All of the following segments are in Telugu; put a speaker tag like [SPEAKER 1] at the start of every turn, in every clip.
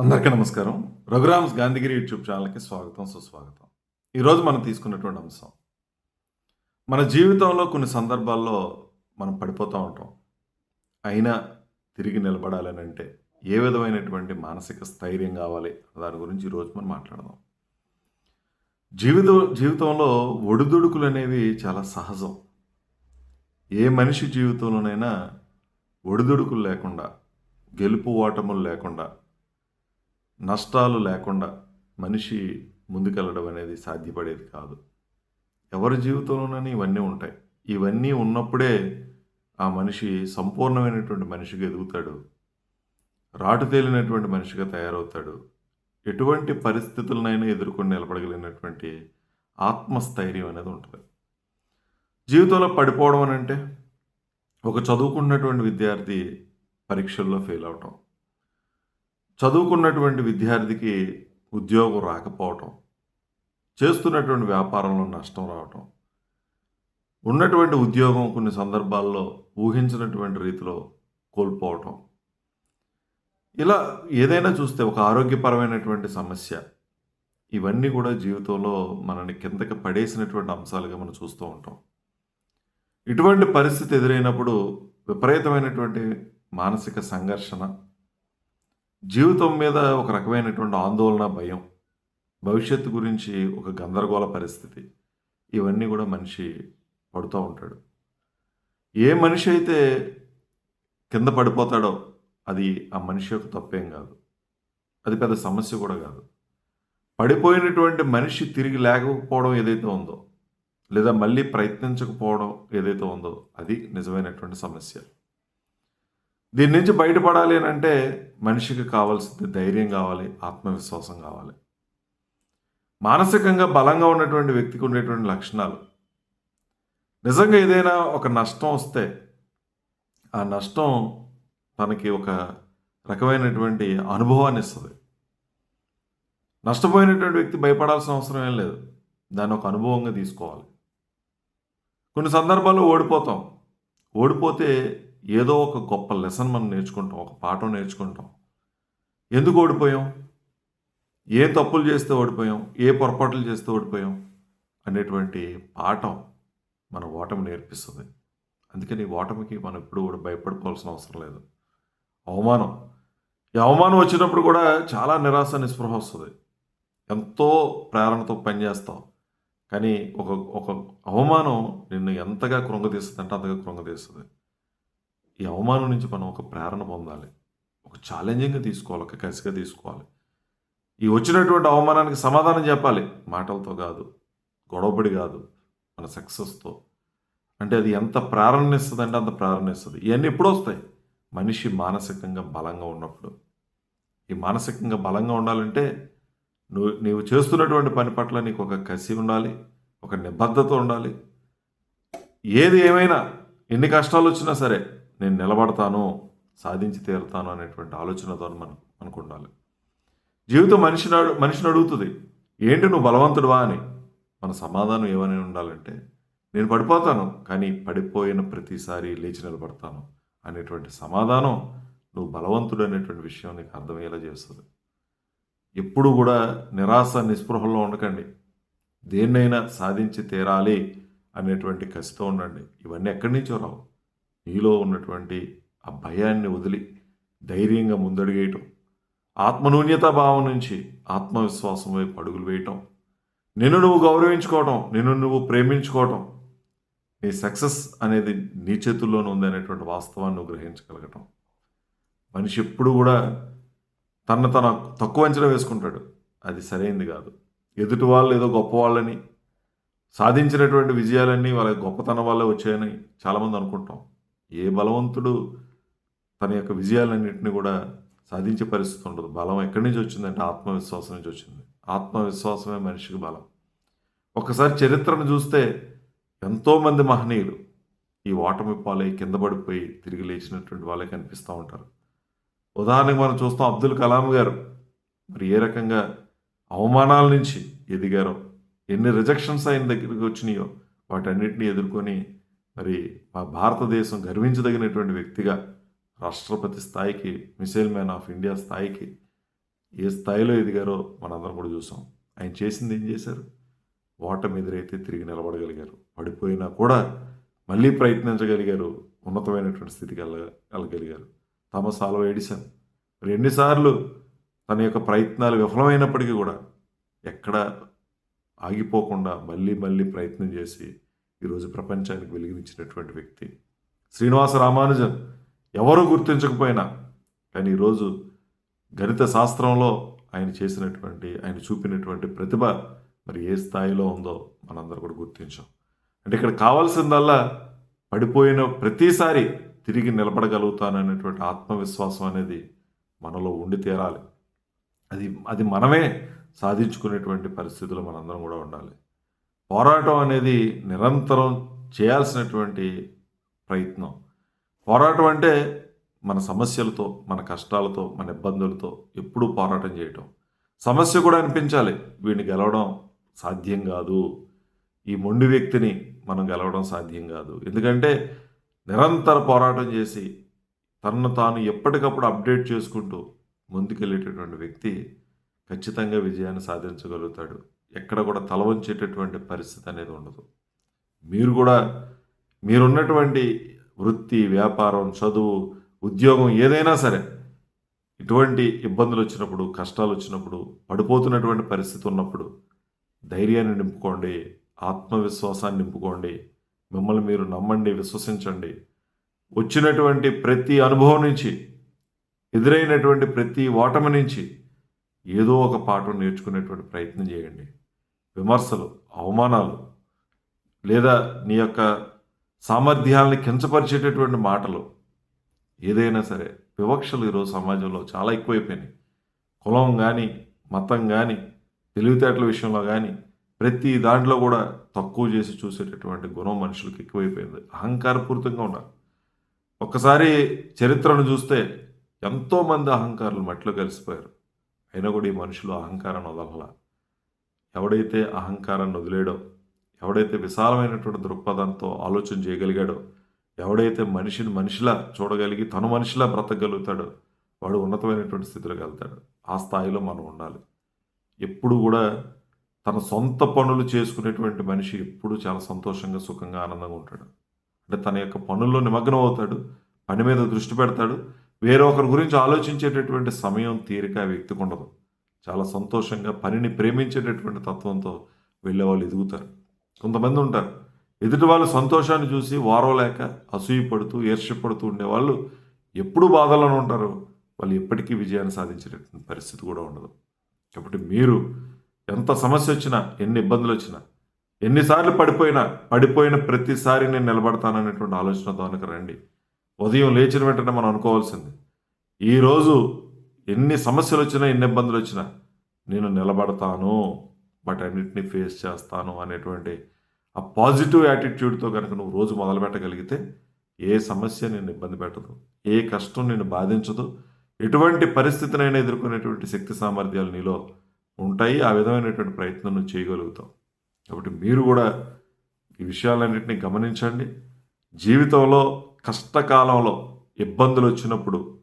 [SPEAKER 1] అందరికీ నమస్కారం. రఘురామ్స్ గాంధీగిరి యూట్యూబ్ ఛానల్కి స్వాగతం సుస్వాగతం. ఈరోజు మనం తీసుకున్నటువంటి అంశం. మన జీవితంలో కొన్ని సందర్భాల్లో మనం పడిపోతూ ఉంటాం. అయినా తిరిగి నిలబడాలని అంటే ఏ విధమైనటువంటి మానసిక స్థైర్యం కావాలి దాని గురించి ఈరోజు మనం మాట్లాడదాం. జీవిత జీవితంలో ఒడిదుడుకులు అనేవి చాలా సహజం. ఏ మనిషి జీవితంలోనైనా ఒడిదుడుకులు లేకుండా గెలుపు ఓటములు లేకుండా నష్టాలు లేకుండా మనిషి ముందుకెళ్ళడం అనేది సాధ్యపడేది కాదు. ఎవరి జీవితంలోనైనా ఇవన్నీ ఉంటాయి. ఇవన్నీ ఉన్నప్పుడే ఆ మనిషి సంపూర్ణమైనటువంటి మనిషిగా ఎదుగుతాడు. రాటు తేలినటువంటి మనిషిగా తయారవుతాడు. ఎటువంటి పరిస్థితులనైనా ఎదుర్కొని నిలబడగలిగినటువంటి ఆత్మస్థైర్యం అనేది ఉంటుంది. జీవితంలో పడిపోవడం అని అంటే ఒక చదువుకున్నటువంటి విద్యార్థి పరీక్షల్లో ఫెయిల్ అవటం. చదువుకున్నటువంటి విద్యార్థికి ఉద్యోగం రాకపోవటం చేస్తున్నటువంటి వ్యాపారంలో నష్టం రావటం ఉన్నటువంటి ఉద్యోగం కొన్ని సందర్భాల్లో ఊహించినటువంటి రీతిలో కోల్పోవటం. ఇలా ఏదైనా చూస్తే ఒక ఆరోగ్యపరమైనటువంటి సమస్య. ఇవన్నీ కూడా జీవితంలో మనని కిందకి పడేసినటువంటి అంశాలుగా మనం చూస్తూ ఉంటాం. ఇటువంటి పరిస్థితి ఎదురైనప్పుడు విపరీతమైనటువంటి మానసిక సంఘర్షణ జీవితం మీద ఒక రకమైనటువంటి ఆందోళన భయం భవిష్యత్తు గురించి ఒక గందరగోళ పరిస్థితి ఇవన్నీ కూడా మనిషి పడుతూ ఉంటాడు. ఏ మనిషి అయితే కింద పడిపోతాడో అది ఆ మనిషి యొక్క తప్పేం కాదు. అది పెద్ద సమస్య కూడా కాదు. పడిపోయినటువంటి మనిషి తిరిగి లేకపోవడం ఏదైతే ఉందో లేదా మళ్ళీ ప్రయత్నించకపోవడం ఏదైతే ఉందో అది నిజమైనటువంటి సమస్య. దీని నుంచి బయటపడాలి అని అంటే మనిషికి కావాల్సింది ధైర్యం కావాలి ఆత్మవిశ్వాసం కావాలి. మానసికంగా బలంగా ఉన్నటువంటి వ్యక్తికి ఉండేటువంటి లక్షణాలు. నిజంగా ఏదైనా ఒక నష్టం వస్తే ఆ నష్టం తనకి ఒక రకమైనటువంటి అనుభవాన్ని ఇస్తుంది. నష్టపోయినటువంటి వ్యక్తి భయపడాల్సిన అవసరం ఏం లేదు. దాన్ని ఒక అనుభవంగా తీసుకోవాలి. కొన్ని సందర్భాల్లో ఓడిపోతాం. ఓడిపోతే ఏదో ఒక గొప్ప లెసన్ మనం నేర్చుకుంటాం ఒక పాఠం నేర్చుకుంటాం. ఎందుకు ఓడిపోయాం? ఏ తప్పులు చేస్తే ఓడిపోయాం? ఏ పొరపాట్లు చేస్తే ఓడిపోయాం? అనేటువంటి పాఠం మన ఓటమి నేర్పిస్తుంది. అందుకని ఓటమికి మనం ఎప్పుడు కూడా భయపడుకోవాల్సిన అవసరం లేదు. అవమానం. ఈ అవమానం వచ్చినప్పుడు కూడా చాలా నిరాశ నిస్పృహ వస్తుంది. ఎంతో ప్రేరణతో పనిచేస్తాం. కానీ ఒక ఒక అవమానం నిన్ను ఎంతగా కృంగతీస్తుంది అంటే అంతగా కృంగతీస్తుంది ఈ అవమానం నుంచి మనం ఒక ప్రేరణ పొందాలి. ఒక ఛాలెంజింగ్గా తీసుకోవాలి ఒక కసిగా తీసుకోవాలి. ఈ వచ్చినటువంటి అవమానానికి సమాధానం చెప్పాలి. మాటలతో కాదు గొడవపడి కాదు మన సక్సెస్తో అంటే అది ఎంత ప్రారంభిస్తుంది అంటే అంత ప్రారంభిస్తుంది ఇస్తుంది ఇవన్నీ ఎప్పుడు వస్తాయి. మనిషి మానసికంగా బలంగా ఉన్నప్పుడు. ఈ మానసికంగా బలంగా ఉండాలంటే నువ్వు నీవు చేస్తున్నటువంటి పని పట్ల నీకు ఒక కసి ఉండాలి ఒక నిబద్ధత ఉండాలి. ఏది ఏమైనా ఎన్ని కష్టాలు వచ్చినా సరే నేను నిలబడతాను సాధించి తీరుతాను అనేటువంటి ఆలోచనతో మనం మనకు ఉండాలి. జీవితం మనిషిని మనిషిని అడుగుతుంది ఏంటి నువ్వు బలవంతుడువా? అని. మన సమాధానం ఏమని ఉండాలంటే నేను పడిపోతాను కానీ పడిపోయిన ప్రతిసారి లేచి నిలబడతాను అనేటువంటి సమాధానం నువ్వు బలవంతుడు అనేటువంటి విషయం నీకు అర్థమయ్యేలా చేస్తుంది. ఎప్పుడు కూడా నిరాశ నిస్పృహల్లో ఉండకండి. దేన్నైనా సాధించి తీరాలి అనేటువంటి కసితో ఉండండి. ఇవన్నీ ఎక్కడి నుంచో రావు. నీలో ఉన్నటువంటి ఆ భయాన్ని వదిలి ధైర్యంగా ముందడిగేయటం ఆత్మనూన్యత భావం నుంచి ఆత్మవిశ్వాసం వైపు అడుగులు వేయటం నిన్ను నువ్వు గౌరవించుకోవటం నిన్ను నువ్వు ప్రేమించుకోవటం నీ సక్సెస్ అనేది నీ చేతుల్లోనే ఉంది అనేటువంటి వాస్తవాన్ని నువ్వు గ్రహించగలగటం. మనిషి ఎప్పుడు కూడా తన తన తక్కువ అంచనా వేసుకుంటాడు. అది సరైంది కాదు. ఎదుటి వాళ్ళు ఏదో గొప్ప వాళ్ళని సాధించినటువంటి విజయాలన్నీ వాళ్ళ గొప్పతనం వల్లే వచ్చాయని చాలామంది అనుకుంటాం. ఏ బలవంతుడు తన యొక్క విజయాలన్నింటినీ కూడా సాధించే పరిస్థితి ఉండదు. బలం ఎక్కడి నుంచి వచ్చిందంటే ఆత్మవిశ్వాసం నుంచి వచ్చింది. ఆత్మవిశ్వాసమే మనిషికి బలం. ఒకసారి చరిత్రను చూస్తే ఎంతోమంది మహనీయులు ఈ ఓటమి పాలై కింద పడిపోయి తిరిగి లేచినటువంటి వాళ్ళే కనిపిస్తూ ఉంటారు. ఉదాహరణకు మనం చూస్తాం అబ్దుల్ కలాం గారు. మరి ఏ రకంగా అవమానాల నుంచి ఎదిగారో ఎన్ని రిజెక్షన్స్ ఆయన దగ్గరికి వచ్చినాయో వాటన్నిటిని ఎదుర్కొని మరి మా భారతదేశం గర్వించదగినటువంటి వ్యక్తిగా రాష్ట్రపతి స్థాయికి మిసైల్ మ్యాన్ ఆఫ్ ఇండియా స్థాయికి ఏ స్థాయిలో ఎదిగారో మనందరం కూడా చూసాం. ఆయన చేసింది ఏం చేశారు? ఓటమి ఎదురైతే తిరిగి నిలబడగలిగారు. పడిపోయినా కూడా మళ్ళీ ప్రయత్నించగలిగారు. ఉన్నతమైనటువంటి స్థితికి వెళ్ళగలిగారు థామస్ ఆల్వా ఎడిసన్. మరి ఎన్నిసార్లు తన యొక్క ప్రయత్నాలు విఫలమైనప్పటికీ కూడా ఎక్కడ ఆగిపోకుండా మళ్ళీ మళ్ళీ ప్రయత్నం చేసి ఈరోజు ప్రపంచానికి వెలిగించినటువంటి వ్యక్తి. శ్రీనివాస రామానుజన్ ఎవరు గుర్తించకపోయినా కానీ ఈరోజు గణిత శాస్త్రంలో ఆయన చేసినటువంటి ఆయన చూపినటువంటి ప్రతిభ మరి ఏ స్థాయిలో ఉందో మనందరూ కూడా గుర్తించాం. అంటే ఇక్కడ కావాల్సిందల్లా పడిపోయిన ప్రతిసారి తిరిగి నిలబడగలుగుతాననేటువంటి ఆత్మవిశ్వాసం అనేది మనలో ఉండి తీరాలి. అది అది మనమే సాధించుకునేటువంటి పరిస్థితులు మనందరం కూడా ఉండాలి. పోరాటం అనేది నిరంతరం చేయాల్సినటువంటి ప్రయత్నం. పోరాటం అంటే మన సమస్యలతో మన కష్టాలతో మన ఇబ్బందులతో ఎప్పుడూ పోరాటం చేయటం. సమస్య కూడా అనిపించాలి. వీడిని గెలవడం సాధ్యం కాదు. ఈ మొండి వ్యక్తిని మనం గెలవడం సాధ్యం కాదు. ఎందుకంటే నిరంతర పోరాటం చేసి తనను తాను ఎప్పటికప్పుడు అప్డేట్ చేసుకుంటూ ముందుకెళ్ళేటటువంటి వ్యక్తి ఖచ్చితంగా విజయాన్ని సాధించగలుగుతాడు. ఎక్కడ కూడా తల వంచేటటువంటి పరిస్థితి అనేది ఉండదు. మీరు కూడా మీరున్నటువంటి వృత్తి వ్యాపారం చదువు ఉద్యోగం ఏదైనా సరే ఇటువంటి ఇబ్బందులు వచ్చినప్పుడు కష్టాలు వచ్చినప్పుడు పడిపోతున్నటువంటి పరిస్థితి ఉన్నప్పుడు ధైర్యాన్ని నింపుకోండి ఆత్మవిశ్వాసాన్ని నింపుకోండి మిమ్మల్ని మీరు నమ్మండి విశ్వసించండి. వచ్చినటువంటి ప్రతి అనుభవం నుంచి ఎదురైనటువంటి ప్రతి ఓటమి నుంచి ఏదో ఒక పాఠం నేర్చుకునేటువంటి ప్రయత్నం చేయండి. విమర్శలు అవమానాలు లేదా నీ యొక్క సామర్థ్యాలని కించపరిచేటటువంటి మాటలు ఏదైనా సరే వివక్షలు ఈరోజు సమాజంలో చాలా ఎక్కువైపోయినాయి. కులం కానీ మతం కానీ తెలివితేటల విషయంలో కానీ ప్రతి దాంట్లో కూడా తక్కువ చేసి చూసేటటువంటి గుణం మనుషులకు ఎక్కువైపోయింది. అహంకారపూరితంగా ఉన్నారు ఒక్కసారి చరిత్రను చూస్తే ఎంతోమంది అహంకారులు మట్టిలో కలిసిపోయారు. అయినా కూడా ఈ మనుషులు అహంకారాన్ని వదలలా. ఎవడైతే అహంకారాన్ని వదిలేడో ఎవడైతే విశాలమైనటువంటి దృక్పథంతో ఆలోచన చేయగలిగాడో ఎవడైతే మనిషిని మనిషిలా చూడగలిగి తను మనిషిలా బ్రతకగలుగుతాడో వాడు ఉన్నతమైనటువంటి స్థితిలోకి వెళ్తాడు. ఆ స్థాయిలో మనం ఉండాలి. ఎప్పుడు కూడా తన సొంత పనులు చేసుకునేటువంటి మనిషి ఎప్పుడు చాలా సంతోషంగా సుఖంగా ఆనందంగా ఉంటాడు. అంటే తన యొక్క పనుల్లో నిమగ్నం అవుతాడు పని మీద దృష్టి పెడతాడు. వేరొకరి గురించి ఆలోచించేటటువంటి సమయం తీరిక వ్యక్తికి ఉండదు. చాలా సంతోషంగా పనిని ప్రేమించేటటువంటి తత్వంతో వెళ్ళే వాళ్ళు ఎదుగుతారు. కొంతమంది ఉంటారు. ఎదుటి వాళ్ళ సంతోషాన్ని చూసి వారవలేక అసూయపడుతూ ఈర్ష్యపడుతూ ఉండేవాళ్ళు ఎప్పుడు బాధలను ఉంటారు. వాళ్ళు ఎప్పటికీ విజయాన్ని సాధించేటటువంటి పరిస్థితి కూడా ఉండదు. కాబట్టి మీరు ఎంత సమస్య వచ్చినా ఎన్ని ఇబ్బందులు వచ్చినా ఎన్నిసార్లు పడిపోయినా పడిపోయిన ప్రతిసారి నేను నిలబడతాననేటువంటి ఆలోచన దానికి రండి. ఉదయం లేచిన వెంటనే మనం అనుకోవాల్సింది ఈరోజు ఎన్ని సమస్యలు వచ్చినా ఎన్ని ఇబ్బందులు వచ్చినా నేను నిలబడతాను బట్ అన్నిటిని ఫేస్ చేస్తాను అనేటువంటి ఆ పాజిటివ్ యాటిట్యూడ్తో కనుక నువ్వు రోజు మొదలు పెట్టగలిగితే ఏ సమస్య నేను ఇబ్బంది పెట్టదు ఏ కష్టం నేను బాధించదు ఎటువంటి పరిస్థితినైనా ఎదుర్కొనేటువంటి శక్తి సామర్థ్యాలు నీలో ఉంటాయి ఆ విధమైనటువంటి ప్రయత్నం నువ్వు చేయగలుగుతావు. కాబట్టి మీరు కూడా ఈ విషయాలన్నింటినీ గమనించండి. జీవితంలో కష్టకాలంలో ఇబ్బందులు వచ్చినప్పుడు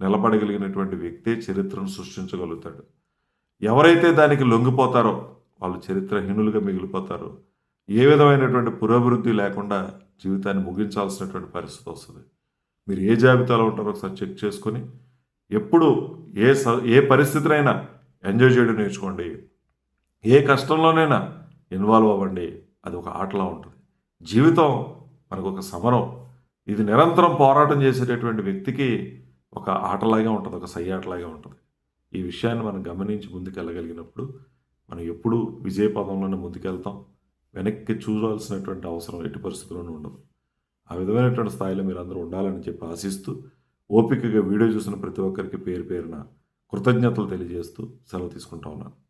[SPEAKER 1] నిలబడగలిగినటువంటి వ్యక్తే చరిత్రను సృష్టించగలుగుతాడు. ఎవరైతే దానికి లొంగిపోతారో వాళ్ళు చరిత్రహీనులుగా మిగిలిపోతారు. ఏ విధమైనటువంటి పురోభివృద్ధి లేకుండా జీవితాన్ని ముగించాల్సినటువంటి పరిస్థితి వస్తుంది. మీరు ఏ జాబితాలో ఉంటారో ఒకసారి చెక్ చేసుకొని ఎప్పుడు ఏ స ఏ పరిస్థితినైనా ఎంజాయ్ చేయడం నేర్చుకోండి. ఏ కష్టంలోనైనా ఇన్వాల్వ్ అవ్వండి. అది ఒక ఆటలా ఉంటుంది. జీవితం మనకు ఒక సమరం. ఇది నిరంతరం పోరాటం చేసేటటువంటి వ్యక్తికి ఒక ఆటలాగే ఉంటుంది ఒక సై ఆటలాగే ఉంటుంది. ఈ విషయాన్ని మనం గమనించి ముందుకెళ్ళగలిగినప్పుడు మనం ఎప్పుడూ విజయపదంలోనే ముందుకెళ్తాం. వెనక్కి చూడాల్సినటువంటి అవసరం ఎట్టి పరిస్థితుల్లోనూ ఉండదు. ఆ విధమైనటువంటి స్థాయిలో మీరు అందరూ ఉండాలని చెప్పి ఆశిస్తూ ఓపికగా వీడియో చూసిన ప్రతి ఒక్కరికి పేరు పేరున కృతజ్ఞతలు తెలియజేస్తూ సెలవు తీసుకుంటా ఉన్నాను.